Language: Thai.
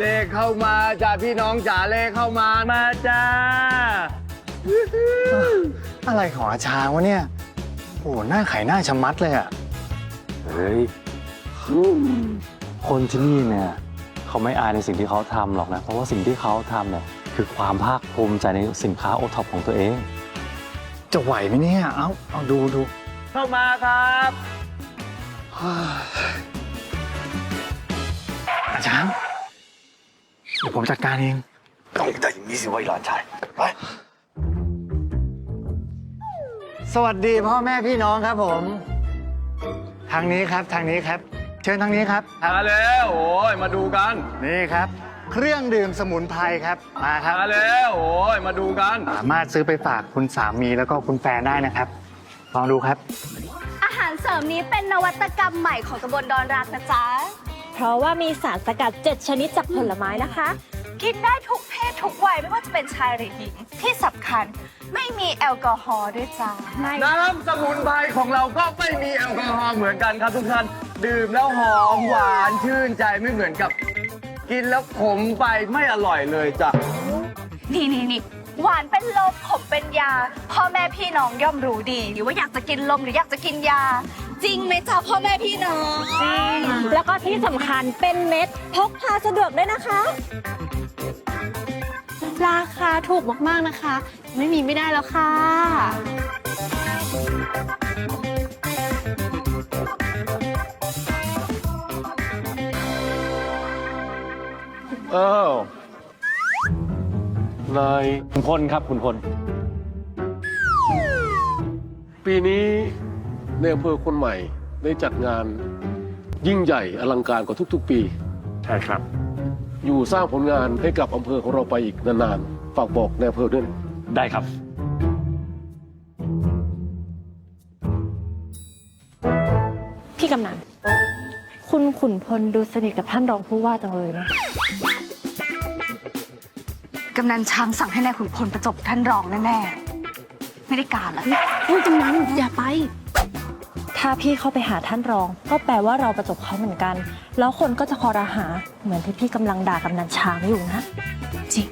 เลขเข้ามาจ้าพี่น้องจ๋าเลขเข้ามามาจ้า อะไรของอาชาวะเนี่ยโอ้หน้าไข่หน้าชะมัดเลยอะ เฮ้ย คนที่นี่เนี่ยเขาไม่อายในสิ่งที่เขาทำหรอกนะ เพราะว่าสิ่งที่เขาทำเนี่ยคือความภาคภูมิใจในสินค้าโอท็อปของตัวเอง จะไหวไหมเนี่ย เอาเอาดูดูเข้ามาครับอาช้าง เดี๋ยวผมจัดการเองต้องแต่อย่างนี้สิวะหลานชายไปสวัสดีพ่อแม่พี่น้องครับผม ทางนี้ครับทางนี้ครับ เชิญทางนี้ครับ มาแล้วโอ้ยมาดูกันนี่ครับ เครื่องดื่มสมุนไพรครับมาครับ มาแล้วโอ้ยมาดูกัน สามารถซื้อไปฝากคุณสามีแล้วก็คุณแฟนได้นะครับ ลองดูครับ อาหารเสริมนี้เป็นนวัตกรรมใหม่ของตำบลดอนรักนะจ๊ะ เพราะว่ามีสารสกัด 7 ชนิดจากผลไม้นะคะ กินได้ทุกเพศทุกวัยไม่ว่าจะเป็นชายหรือหญิง ที่สำคัญไม่มีแอลกอฮอล์ด้วยจ้าน้ำสมุนไพรของเราก็ไม่มีแอลกอฮอล์เหมือนกันครับทุกท่านดื่มแล้วหอมหวานชื่นใจไม่เหมือนกับ กินแล้วขมไปไม่อร่อยเลยจ้ะ นี่นี่นี่ หวานเป็นลมขมเป็นยา พ่อแม่พี่น้องย่อมรู้ดีหรือว่าอยากจะกินลมหรืออยากจะกินยา จริงไหมจ๊ะพ่อแม่พี่น้องแล้วก็ที่สำคัญเป็นเม็ดพกพาสะดวกด้วยนะคะ ราคาถูกมากๆนะคะ ไม่มีไม่ได้แล้วค่ะ เออนายคุณพลครับคุณพลปีนี้ในอำเภอคนใหม่ได้จัดงานยิ่งใหญ่อลังการกว่าทุกๆปี ใช่ครับ อยู่สร้างผลงานให้กับอำเภอของเราไปอีกนานๆ ฝากบอกในอำเภอด้วยนะได้ครับ พี่กำนัน คุณขุนพลดูสนิทกับท่านรองผู้ว่าจังเลยนะ กำนันช้างสั่งให้นายขุนพลประจบท่านรองแน่ๆ ไม่ได้การละพี่กำนันอย่าไป ถ้าพี่เข้าไปหาท่านรอง ก็แปลว่าเราประจบเขาเหมือนกัน แล้วคนก็จะคอรหาเหมือนที่พี่กำลังด่ากำนันช้างอยู่นะ จริง